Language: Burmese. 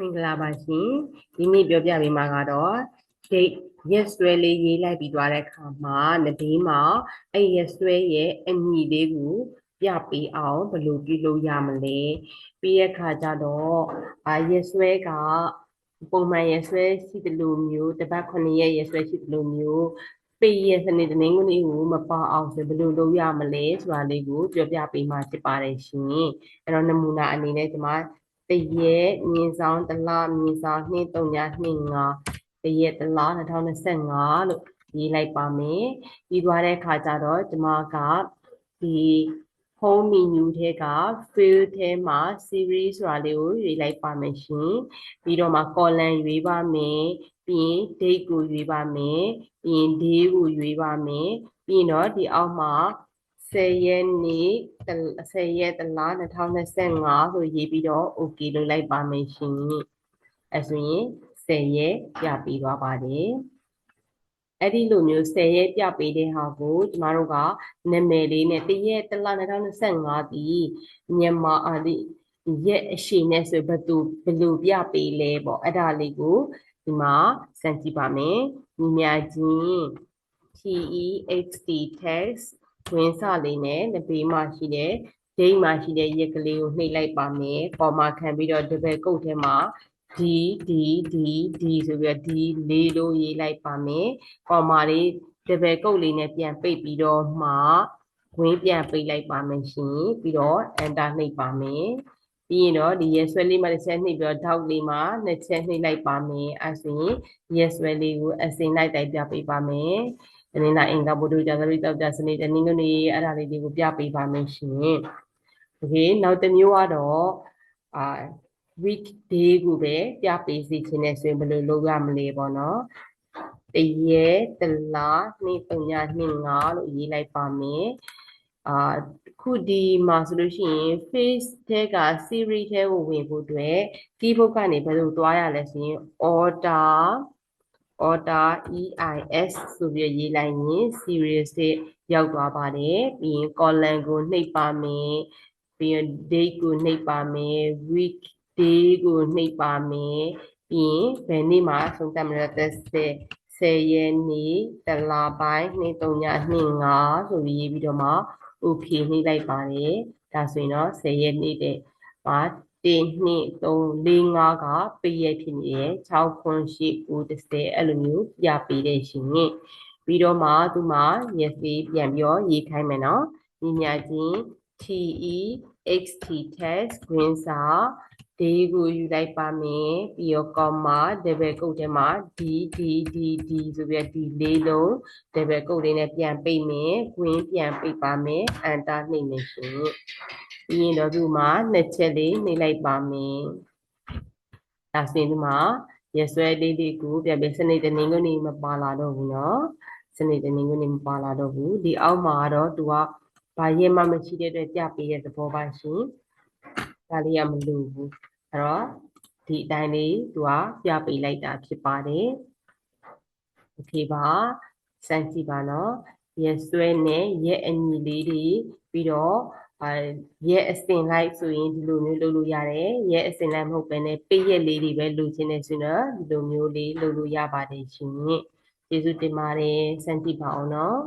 မင်္ဂလာပါရှင်ဒီနေ့ပြောပြပေးမှာကတော့ date ရက်စွဲလေးရေးလိုက်ပြီးသွားတဲ့အခါမှာနဘေးမှာအဲ့ရက်စွဲရဲ့အမည်လေးကိုပြပေးအောင်ဘယ်လိုပြုလုပ်ရမလဲပြီးရခါကျတော့အာရက်စွဲကပုံမှန်ရက်စွဲရှိတယ်လို့မျိုးတစ်ပတ်9ရက်ရက်စွဲရှိတယ်လို့မျိုးပေရက်စနေတနင်္ဂနွေကိုမပါအောင်ဆိုဘယ်လိုလုပ်ရမလဲဆိုတာလေးကိုပြောပြပေးမှာဖြစ်ပါတယ်ရှင်အဲ့တော့နမူနာအနေနဲ့ဒီမှာ တရက်မြင်းဆောင်တလမြင်းဆောင်2 3ည2 5တရက်တလ2025လို့ရေးလိုက်ပါမယ်ပြီးသွားတဲ့အခါကျတော့ဒီမှာကဒီ home menu ထဲက field ထဲမှာ series ဆိုတာလေးကိုရွေးလိုက်ပါမယ်ရှင်ပြီးတော့မှ column ရွေးပါမယ်ပြီးရင် date ကိုရွေးပါမယ်ပြီးရင် day ကိုရွေးပါမယ်ပြီးရင်တော့ဒီအောက်မှာ 10ရက်နေ့10ရက်တလား2025ဆိုရေးပြီးတော့ okay လုပ်လိုက်ပါမယ်ရှင်အဲဆိုရင်10ရက်ပြပြီးသွားပါတယ်အဲ့ဒီလိုမျိုး10ရက်ပြပေးတဲ့ဟာကိုကျမတို့ကနာမည်လေးနဲ့တရက်တလား2025ဒီမြန်မာအာဒီရက်အရှိနဲ့ဆိုဘယ်သူဘယ်လိုပြပေးလဲပေါ့အဲ့ဒါလေးကိုဒီမှာစမ်းကြည့်ပါမယ်ညီမချင်း TEXT text ဝင်စလေးနဲ့လက်ဘေးမှာရှိတဲ့ဒိတ်မှာရှိတဲ့ရက်ကလေးကိုနှိပ်လိုက်ပါမယ်။ပေါ်မှာခံပြီးတော့ double quote ထဲမှာ D D D D ဆိုပြီးတော့ D လေးလို့ရေးလိုက်ပါမယ်။ပေါ်မှာလေး double quote လေးနဲ့ပြန်ပိတ်ပြီးတော့မှဝင်းပြန်ပိတ်လိုက်ပါမယ်ရှင်။ပြီးတော့ enter နှိပ်ပါမယ်။ပြီးရင်တော့ဒီ yes ဆွဲလေးမှာတစ်ချက်နှိပ်ပြီးတော့ dot လေးမှာနှစ်ချက်နှိပ်လိုက်ပါမယ်။အဲဆိုရင် yes ဆွဲလေးကိုအစိမ်လိုက်တိုက်ပြပေးပါမယ်။ တနင်္လာအင်္ဂါဘုဒ္ဓကြာသပတေးတောက်ကြစနေတနင်္ဂနွေအဲ့ဒါလေးတွေကိုပြပေးပါမယ်ရှင်။ Okay နောက်တစ်မျိုးကတော့အာ weekday ကိုပဲပြပေးစီခြင်းနဲ့ဆိုရင်ဘယ်လိုလုပ်ရမလဲပေါ့နော်။တရက်တလားနေ့3ညနေ့5လို့ရေးလိုက်ပါမယ်။အာခုဒီမှာဆိုလို့ရှိရင် face ထဲက series ထဲကိုဝင်ဖို့အတွက် keyboard ကနေဘယ်လိုသွားရလဲဆိုရင် order order EIS ဆိုပြီးရေးလိုက်ရင် series တွေရောက်သွားပါတယ်ပြီးရင် column ကိုနှိပ်ပါမယ်ပြီးရင် date ကိုနှိပ်ပါမယ် week day ကိုနှိပ်ပါမယ်ပြီးရင်ဘယ်နေ့မှာဆုံးသက်မလဲ30 10ရက်နေ့တလပိုင်းနေ့3ညနေ့5ဆိုပြီးရေးပြီးတော့မှ okay နှိပ်လိုက်ပါတယ်ဒါဆိုရင်တော့10ရက်နေ့တဲ့မှာ 1 2 3 4 5ကပေးရဖြစ်နေတယ်6ခွန်8 9 10အဲ့လိုမျိုးပြပေးတဲ့ရှင်ပြီးတော့မှသူမှာ yes လေးပြန်ပြောရေးခိုင်းမယ်နော်ညီညာချင်း TE XT test green စာ day ကိုယူလိုက်ပါမယ်ပြီးတော့ comma double quote ထဲမှာ d d d d ဆိုပြီးဒီလေးလုံး double quote လေးနဲ့ပြန်ပိတ်မယ် green ပြန်ပိတ်ပါမယ် enter နှိပ်မယ်ရှင် ပြီးရင်တော့ဒီမှာနှစ်ချက်လေးနှိမ့်လိုက်ပါမယ်။ဒါဆိုရင်ဒီမှာရဆွဲလေးလေးကိုပြန်ပြီးစနေတနင်္ဂနွေမပါလာတော့ဘူးနော်။စနေတနင်္ဂနွေမပါလာတော့ဘူး။ဒီအောက်မှာတော့သူကဘာရင်မှမရှိတဲ့အတွက်ကြပေးတဲ့သဘောပါရှင်။ဒါလေးကမလို့ဘူး။အဲ့တော့ဒီအတိုင်းလေးသူကပြပေးလိုက်တာဖြစ်ပါတယ်။ Okay ပါ။စမ်းကြည့်ပါနော်။ရဆွဲနဲ့ရက်အညီလေးတွေပြီးတော့ အဲရက်အစင်လိုက်ဆိုရင်ဒီလိုမျိုးလုပ်လို့ရတယ်ရက်အစင်လိုက်မဟုတ်ဘဲနဲ့ပိတ်ရက်လေးတွေပဲလုပ်ချင်တယ်ဆိုတော့ဒီလိုမျိုးလေးလုပ်လို့ရပါတယ်ရှင်ကျေးဇူးတင်ပါတယ်စမ်းကြည့်ပါအောင်နော်